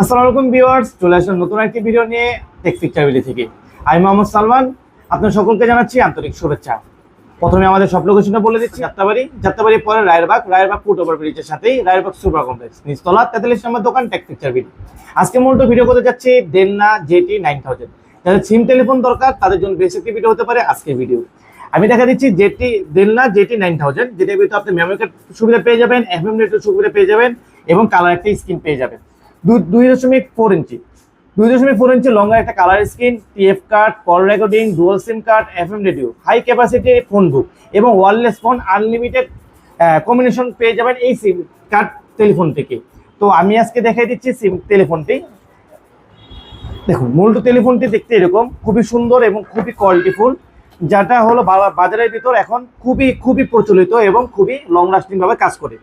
আসসালামু আলাইকুম ভিউয়ার্স, চলে আসলাম নতুন একটি ভিডিও নিয়ে টেক পিকচার ভিডিও থেকে। আমি মোহাম্মদ সালমান আপনার সকলকে জানাচ্ছি আন্তরিক শুভেচ্ছা। প্রথমে আমাদের সব লোকেশনটা বলে দিচ্ছি, যাত্রাবাড়ি। যাত্রাবাড়ির পরে রায়েরবাগ রায়েরবাগ ফুট ওভার ব্রিজের সাথেই রায়েরবাগ সুপার কমপ্লেক্স নিচতলা, তেতাল্লিশ নম্বর দোকান টেক পিকচার ভিডিও আজকে মূলত ভিডিও করতে যাচ্ছি ডেলনা জেটি নাইন থাউজেন্ড যাদের সিম টেলিফোন দরকার, তাদের জন্য বেশ একটি ভিডিও হতে পারে আজকের ভিডিও আমি দেখা দিচ্ছি JT Delna JT nine thousand যেটার ভিতরে আপনি মেমোরি কার্ড সুবিধা পেয়ে যাবেন এফএম নেটের সুবিধা পেয়ে যাবেন, এবং কালার একটা স্ক্রিন পেয়ে যাবেন। দুই দশমিক ফোর ইঞ্চি। দুই দশমিক ফোর ইঞ্চি লঙ্গার একটা colour screen TF card call recording dual SIM card F M radio high capacity phone book এবং ওয়ারলেস ফোন আনলিমিটেড কম্বিনেশন পেয়ে যাবেন এই সিম কার্ড টেলিফোন থেকে। তো আমি আজকে দেখাই দিচ্ছি সিম টেলিফোনটি দেখুন মূলত টেলিফোনটি দেখতে এরকম, খুবই সুন্দর এবং খুবই কোয়ালিটিফুল যেটা হলো বাজারের ভিতর এখন খুবই খুবই প্রচলিত এবং খুবই লং লাস্টিং ভাবে কাজ করে।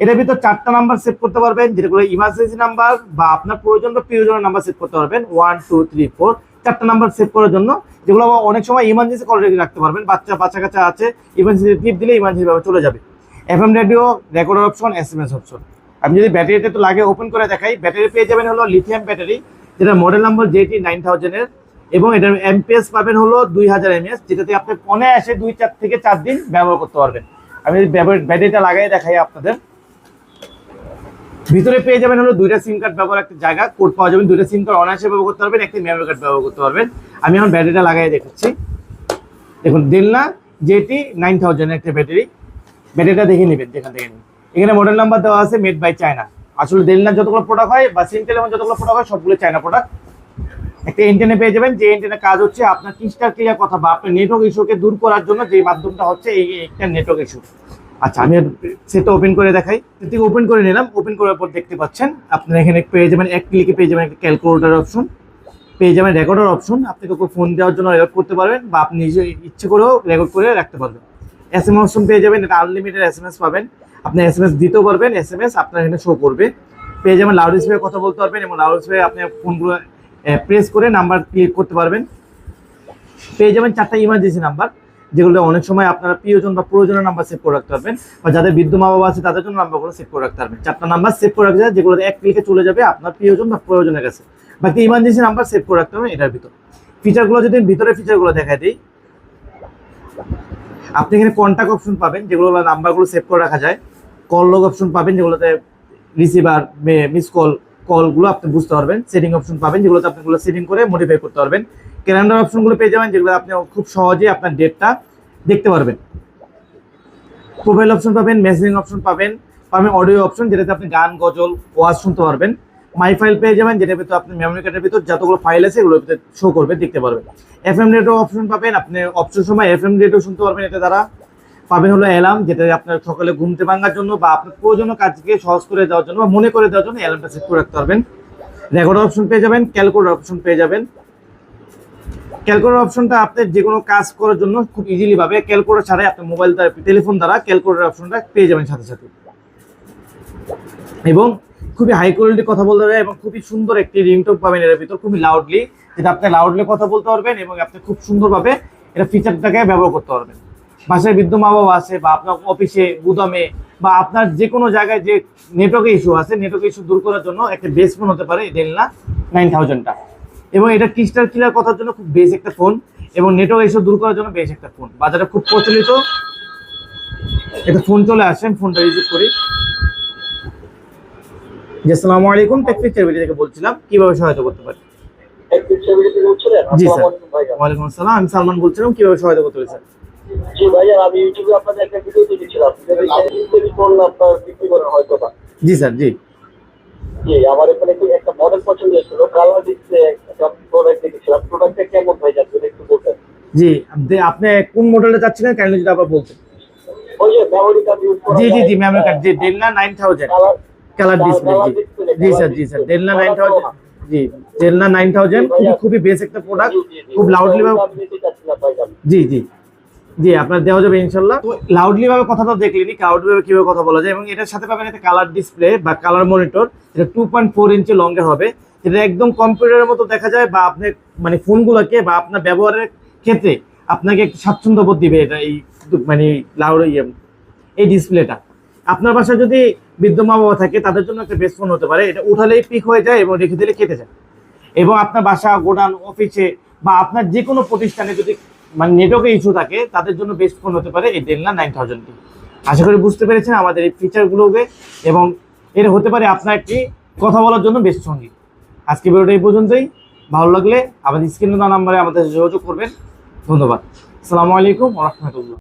এটার ভিতর চারটা নাম্বার সেভ করতে পারবেন যেগুলো ইমার্জেন্সি নাম্বার বা আপনার প্রয়োজন বা প্রিয়জনের নাম্বার সেভ করতে পারবেন। ওয়ান টু থ্রি ফোর চারটা নাম্বার সেভ করার জন্য, যেগুলো অনেক সময় ইমার্জেন্সি কল রেখে রাখতে পারবেন। বাচ্চা বাচ্চা কাচ্চা আছে ইমার্জেন্সি টিপ দিলে ইমার্জেন্সি ভাবে চলে যাবে। FM radio recorder option S M S option আমি যদি ব্যাটারিটা তো লাগে ওপেন করে দেখাই ব্যাটারি পেয়ে যাবেন হলো লিথিয়াম ব্যাটারি যেটা মডেল নাম্বার জেটি নাইন থাউজেন্ডের এবং এটার এমপিএস পাবেন হলো দুই হাজার এমএস যেটাতে আপনি ফোনে এসে দুই, চার থেকে চার দিন ব্যবহার করতে পারবেন। আমি যদি ব্যাটারিটা লাগাই দেখাই আপনাদের। ভিতরে পেয়ে যাবেন হলো দুইটা সিম কার্ড ব্যবহার একটা জায়গা কোড পাওয়া যাবেন দুইটা সিম কার্ড অনায়াসে ব্যবহার করতে পারবেন, একটি মেমোরি কার্ড ব্যবহার করতে পারবেন। আমি এখন ব্যাটারিটা লাগাই দেখাচ্ছি। দেখুন ডেলনা জেটি নাইন থাউজেন্ড একটা ব্যাটারি ব্যাটারিটা দেখে নেবেন, যেখান থেকে এখানে মডেল নাম্বার দেওয়া আছে মেড বাই চায়না আসলে ডেলনার যতগুলো প্রোডাক্ট হয় বা সিম টেলিফোন যতগুলো প্রোডাক্ট হয়, সবগুলো চায়না প্রোডাক্ট একটা এন্টেনে পেয়ে যাবেন, যে এন্টেনের কাজ হচ্ছে আপনার ক্রিস্টাল ক্লিয়ার কথা বা আপনার নেটওয়ার্ক ইস্যুকে দূর করার জন্য যে মাধ্যমটা হচ্ছে এই একটা নেটওয়ার্ক ইস্যু আচ্ছা আমি সেটা ওপেন করে দেখাই। থেকে ওপেন করে নিলাম। ওপেন করার পর দেখতে পাচ্ছেন, আপনার এখানে পেয়ে যাবেন, এক ক্লিকে পেয়ে যাবেন একটা ক্যালকুলেটর অপশন পেয়ে যাবেন রেকর্ডার অপশন আপনি কাউকে ফোন দেওয়ার জন্য রেকর্ড করতে পারবেন বা আপনি নিজে ইচ্ছে করেও রেকর্ড করে রাখতে পারবেন। এস এম অপশন পেয়ে যাবেন, এটা আনলিমিটেড এস এম এস পাবেন। আপনি এস এম এস দিতেও পারবেন এস এম এস আপনার এখানে শো করবে। পেয়ে যাবেন লাউড স্পিকার কথা বলতে পারবেন এবং লাউড স্পিকার আপনি ফোনগুলো প্রেস করে নাম্বার ক্লিক করতে পারবেন। পেয়ে যাবেন চারটা ইমার্জেন্সি নাম্বার যেগুলো অনেক সময় আপনারা প্রিয়জন বা প্রয়োজনের নাম্বার সেভ করে রাখতে পারবেন, বা যাদের বৃদ্ধ মা বাবা আছে তাদের জন্য নাম্বারগুলো সেভ করে রাখতে পারবেন। চারটা নাম্বার সেভ করে রাখতে যেগুলো এক ক্লিকে চলে যাবে আপনার প্রিয়জন বা প্রয়োজনের কাছে। বাকি ইমার্জেন্সি নাম্বার সেভ করে রাখতে হবে এটার ভিতর। ফিচারগুলো যদি ভিতরে ফিচারগুলো দেখা দিই, আপনি এখানে কন্ট্যাক্ট অপশন পাবেন, যেগুলো নাম্বারগুলো সেভ করে রাখা যায়। কল লগ অপশন পাবেন, যেগুলোতে রিসিভার মিস কল কলগুলো আপনি বুঝতে পারবেন। সেটিং অপশন পাবেন, যেগুলোতে আপনি সেটিং করে মডিফাই করতে পারবেন। ক্যালেন্ডার অপশনগুলো পেয়ে যাবেন, যেগুলো আপনি খুব সহজে আপনার ডেটটা দেখতে পারবেন। প্রোফাইল অপশন পাবেন মেসেজিং অপশন পাবেন পাবেন অডিও অপশন যেটাতে আপনি গান, গজল, ওয়াজ শুনতে পারবেন। মাই ফাইল পেয়ে যাবেন, যেটার ভিতর আপনি মেমোরি কার্ডের ভিতর যতগুলো ফাইল আছে, এগুলোর ভিতরে শো করবে, দেখতে পারবেন। এফ এম রেডিও অপশন পাবেন, আপনি অপশন সময় এফ এম রেডিও শুনতে পারবেন এটা দ্বারা। পাবেন হলো অ্যালার্ম যেটা আপনার সকালে ঘুমতে ভাঙার জন্য বা আপনার প্রয়োজনীয় কাজকে সহজ করে দেওয়ার জন্য বা মনে করে দেওয়ার জন্য অ্যালার্মটা সেট করে রাখতে পারবেন। রেকর্ড অপশন পেয়ে যাবেন ক্যালকুলেটর অপশন পেয়ে যাবেন। ক্যালকুলেটর অপশনটা আপনি যে কোনো কাজ করার জন্য খুব ইজিলি ভাবে ক্যালকুলেটর ছাড়াই আপনি মোবাইল দ্বারা টেলিফোন দ্বারা ক্যালকুলেটর অপশনটা পেয়ে যাবেন সাথে সাথে। এবং খুবই হাই কোয়ালিটি কথা বলতে পারবেন এবং খুবই সুন্দর একটি রিংটোন পাবেন এর ভিতর, খুবই লাউডলি যেটা আপনি লাউডলি কথা বলতে পারবেন এবং আপনি খুব সুন্দরভাবে এটা ফিচারটাকে ব্যবহার করতে পারবেন। বাসায় বৃদ্ধ মা বাবা আছে বা আপনার অফিসে গুদামে বা আপনার যে কোনো জায়গায় যে নেটওয়ার্ক ইস্যু আছে নেটওয়ার্ক ইস্যু দূর করার জন্য একটা বেস্ট ফোন হতে পারে ডেলনা নাইন থাউজেন্ডটা এবং এটা ক্রিস্টাল ক্লিয়ার কথার জন্য খুব বেশ একটা ফোন এবং নেটওয়ার্ক ইস্যু দূর করার জন্য বেশ একটা ফোন বাজারে খুব প্রচলিত। এটা ফোন চলে আসেন ফোনটা রিসিভ করি। জি আসসালামু আলাইকুম। টেক পিকচার ভিডিও থেকে বলছিলাম কীভাবে সহায়তা করতে পারি? জি স্যার। ওয়ালাইকুম আসসালাম। আমি সালমান বলছিলাম কীভাবে সহায়তা করতে পারি স্যার? জি ভাইয়া আমি ইউটিউবে আপনাদের একটা ভিডিও দেখেছিলাম। আপনার বিক্রি করেন হয়তো জি স্যার জি। জি আমার এখানে একটা মডেল পছন্দ হয়েছিল একটা প্রোডাক্ট দেখেছিলাম। প্রোডাক্টটা কেমন ভাই যাচ্ছে একটু বলতেন? জি আপনি কোন মডেলটা চাচ্ছিলেন কাইন্ডলি যদি আবার বলতেন? জি জি জি মেমোরি কার্ড জি ডেলনা নাইন থাউজেন্ড কালার ডিসপ্লে জি। স্যার জি স্যার ডেলনা নাইন থাউজেন্ড জি ডেলনা নাইন থাউজেন্ড খুবই খুবই বেস একটা প্রোডাক্ট খুব লাউডলি জি জি। জি, আপনার দেওয়া যাবে ইনশাল্লাহ। লাউডলি ভাবে কথা তো দেখলেনি লাউডলি ভাবে কীভাবে কথা বলা যায়, এবং এটার সাথে পাবেন একটা কালার ডিসপ্লে বা কালার মনিটর এটা টু পয়েন্ট ফোর ইঞ্চি লঙ্গের হবে। যেটা একদম কম্পিউটারের মতো দেখা যায় বা আপনি মানে ফোনগুলোকে বা আপনার ব্যবহারের ক্ষেত্রে আপনাকে একটু স্বাচ্ছন্দ্য বোধ দিবে এটা এই মানে লাউড এই ডিসপ্লেটা আপনার বাসায় যদি বৃদ্ধ মা বাবা থাকে, তাদের জন্য একটা বেস্ট ফোন হতে পারে। এটা উঠালেই পিক হয়ে যায় এবং রেখে দিলে কেটে যায়। এবং আপনার বাসা, গোডাউন অফিসে বা আপনার যে কোনো প্রতিষ্ঠানে যদি মানে নেটওয়ার্কে ইস্যু থাকে, তাদের জন্য বেস্ট ফোন হতে পারে এই ডেলনা নাইন থাউজেন্ডটি আশা করি বুঝতে পেরেছেন আমাদের এই ফিচারগুলোকে এবং এর হতে পারে আপনার একটি কথা বলার জন্য বেস্ট সঙ্গী। আজকে ভিডিওটা এই পর্যন্তই। ভালো লাগলে আমাদের স্ক্রিনে নাম্বারে আমাদের যোগাযোগ করবেন। ধন্যবাদ। আসসালামু আলাইকুম রহমতুল্লাহ।